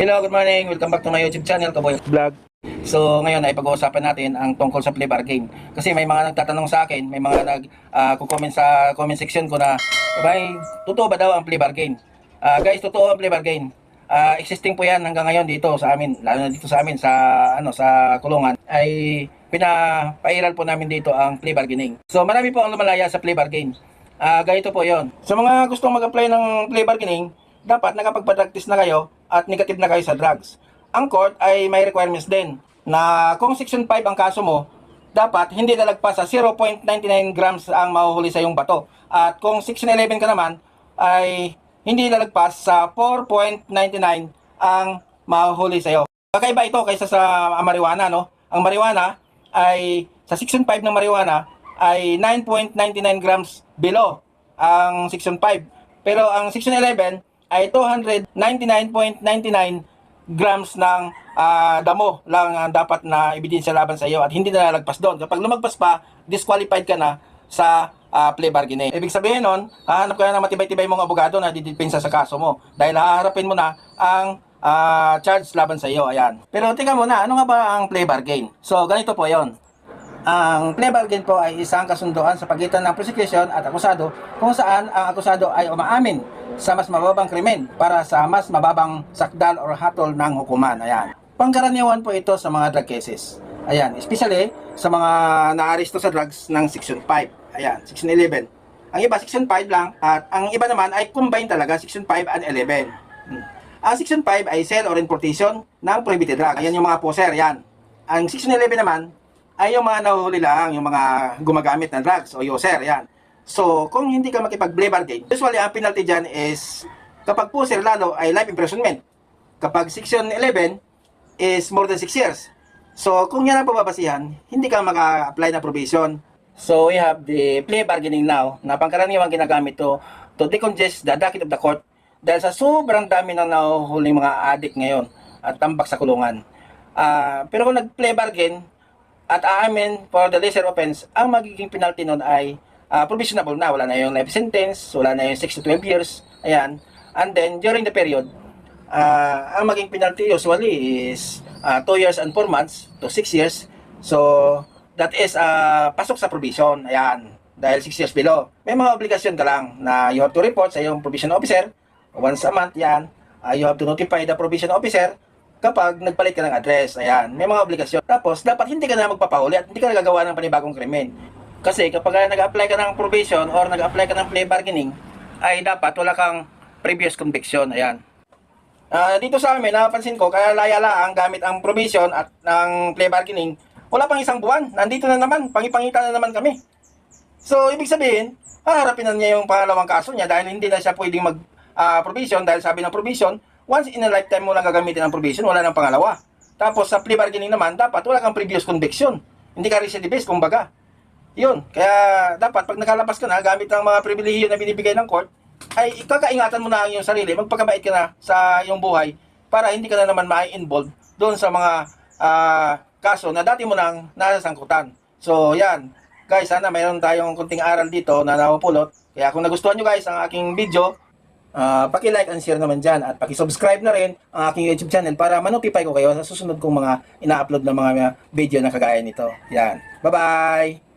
Hello, good morning. Welcome back to my YouTube channel, Kaboy Vlog. So, ngayon ay pag-uusapan natin ang tungkol sa play bar game. Kasi may mga nagtatanong sa akin, may mga nag ah, comment sa comment section ko na, "Bay, totoo ba daw ang play bar game?" Ah, guys, totoo ang play bar game. Ah, existing po 'yan hanggang ngayon dito sa amin, lalo na dito sa amin sa ano sa kulungan ay pinapairal po namin dito ang play bargaining. So, marami po ang lumalaya sa play bargain. Ah, ganito po 'yon. Sa mga gustong mag-apply ng play bargaining, dapat nakapagpa-practice na kayo at negative na kayo sa drugs. Ang court ay may requirements din na kung section 5 ang kaso mo, dapat hindi lalagpas sa 0.99 grams ang mahuhuli sa iyong bato. At kung section 11 ka naman, ay hindi lalagpas sa 4.99 ang mahuhuli sa iyo. Kakaiba ito kaysa sa marijuana, no? Ang marijuana ay sa section 5 ng marijuana ay 9.99 grams below ang section 5. Pero ang section 11 ay 299.99 grams ng ah, damo lang ang dapat na ebidensya laban sa iyo at hindi na lalagpas doon. Kapag lumagpas pa, disqualified ka na sa ah, plea bargaining. Ibig sabihin nun, hahanap ka na ng matibay-tibay mong abogado na didepensa sa kaso mo dahil haharapin mo na ang ah, charge laban sa iyo. Ayan. Pero tingnan mo na, ano nga ba ang plea bargain? So, ganito po yon. Ang plea bargain po ay isang kasunduan sa pagitan ng prosecution at akusado kung saan ang akusado ay umaamin sa mas mababang krimen para sa mas mababang sakdal or hatol ng hukuman. Ayan. Pangkaraniwan po ito sa mga drug cases. Ayan, especially sa mga naaresto sa drugs ng Section 5. Ayan, Section 11. Ang iba, Section 5 lang. At ang iba naman ay combine talaga, Section 5 and 11. Hmm. Ang Section 5 ay sale or importation ng prohibited drugs. Ayan yung mga poser, yan. Ang Section 11 naman ay yung mga nahuhuli lang, yung mga gumagamit ng drugs o user, yan. So, kung hindi ka makipag-play bargain, usually ang penalty dyan is kapag poser lalo ay life imprisonment. Kapag Section 11 is more than 6 years. So, kung yan ang pababasihan, hindi ka maka-apply na probation. So, we have the plea bargaining now na pangkaraniwang ginagamit to to decongest the docket of the court dahil sa sobrang dami ng nahuhuling mga adik ngayon at tambak sa kulungan. Ah, pero kung nag-play bargain at aamin for the lesser offense, ang magiging penalty nun ay ah, provisionable na. Wala na yung life sentence, wala na yung 6 to 12 years. Ayan. And then, during the period, ah, ang maging penalty usually is 2 years and 4 months to 6 years. So, that is ah, pasok sa provision. Ayan. Dahil 6 years below. May mga obligasyon ka lang na you have to report sa iyong provision officer once a month yan. Ah, you have to notify the provision officer kapag nagpalit ka ng address. Ayan, may mga obligasyon. Tapos, dapat hindi ka na magpapahuli at hindi ka na gagawa ng panibagong krimen. Kasi kapag nag-apply ka ng probation or nag-apply ka ng plea bargaining, ay dapat wala kang previous conviction. Ayan. Ah, dito sa amin, napansin ko, kaya layala ang gamit ang provision at ng plea bargaining, wala pang isang buwan. Nandito na naman, pangipangita na naman kami. So, ibig sabihin, haharapin na niya yung pangalawang kaso niya dahil hindi na siya pwedeng mag provision dahil sabi ng provision, once in a lifetime mo lang gagamitin ang provision, wala nang pangalawa. Tapos sa plea bargaining naman, dapat wala kang previous conviction. Hindi ka recidivist, kumbaga. Yun. Kaya dapat pag nakalabas ka na, gamit ang mga pribilehiyo na binibigay ng court, ay ikakaingatan mo na ang iyong sarili, magpakabait ka na sa iyong buhay para hindi ka na naman ma-involve doon sa mga ah, kaso na dati mo nang nasasangkutan. So, yan. Guys, sana mayroon tayong kunting aral dito na napupulot. Kaya kung nagustuhan nyo guys ang aking video, Ah, paki-like and share naman dyan at paki-subscribe na rin ang aking YouTube channel para manotify ko kayo sa susunod kong mga ina-upload na mga video na kagaya nito. Yan. Bye-bye!